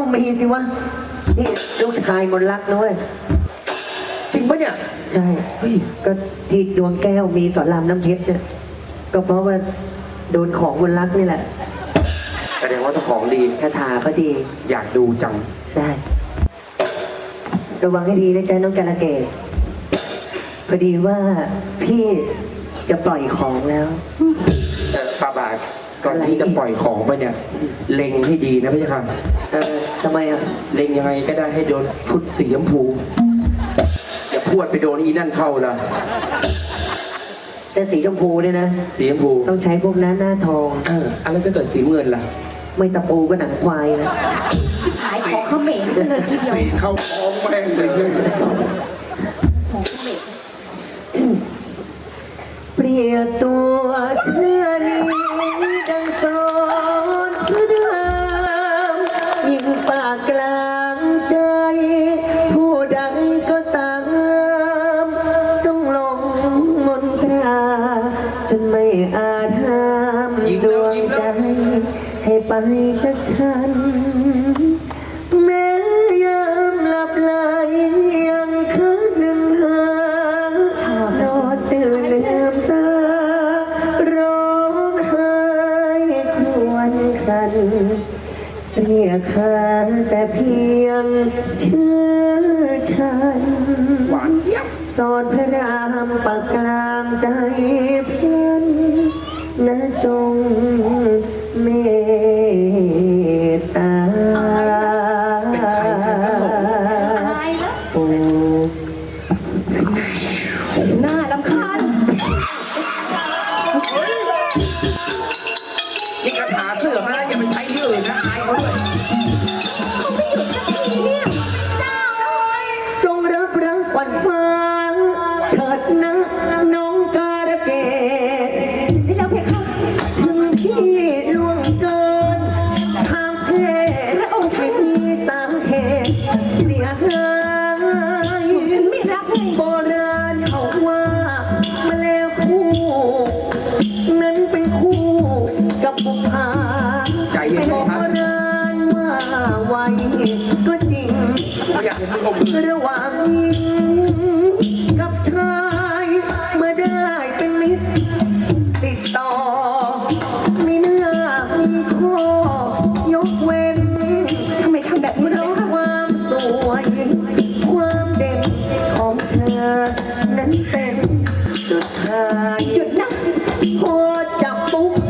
ต้องมีสิวะ นี่ลูกชายมนรักนะเว้ย จริงปะเนี่ย ใช่ เฮ้ย ก็ที่ดวงแก้วมีสอนรามน้ำเพชรเนี่ย ก็เพราะว่าโดนของมนรักนี่แหละ แสดงว่าเจ้าของดี คาถาก็ดี อยากดูจัง ได้ ระวังให้ดีนะจ๊ะน้องกาลเกตพอดีว่าพี่จะปล่อยของแล้ว เออฟาบาทก่อนอะไรที่จะปล่อยของไปเนี่ย เล็งให้ดีนะพี่ค่ะ เออ ทำไมอะเล็งยังไงก็ได้ให้โดนชุดสีชมพูอย่าพวดไปโดนอีนั่นเข้าละแต่สีชมพูเนี่ยนะ สีชมพูต้องใช้พวกนั้นหน้าทอง เอออะไรถ้าเกิดสีเงินล่ะ ไม่ตะปูก็หนังควายนะขายของเขมรกันเลยทีเดียวสีเข้าท้องแม่งเลยเนี่ยของเขมรเปรียบตัวากกลางใจ ผู้ใดก็ตามต้องลงมนตรา จนไม่อาจห้ามดวงใจให้ไปจากฉัน รียกหาแต่เพียงชื่อฉัน หวานเจี๊ยบสอนพระรามปากกลางใจพลันนะจงเมตตาเป็นใครคะท่านหลงอะไรนะโอ้หน้าลำคาญ โบราณเขาว่าแมลงผู้นั้นเป็นคู่กับบุาใจบโบราณว่าไว้ก็จริงระหว่างหญิงกับชายเม่ได้เป็นมิตติดต่อ มีเนื้อมีข้อยกเว้น Tú.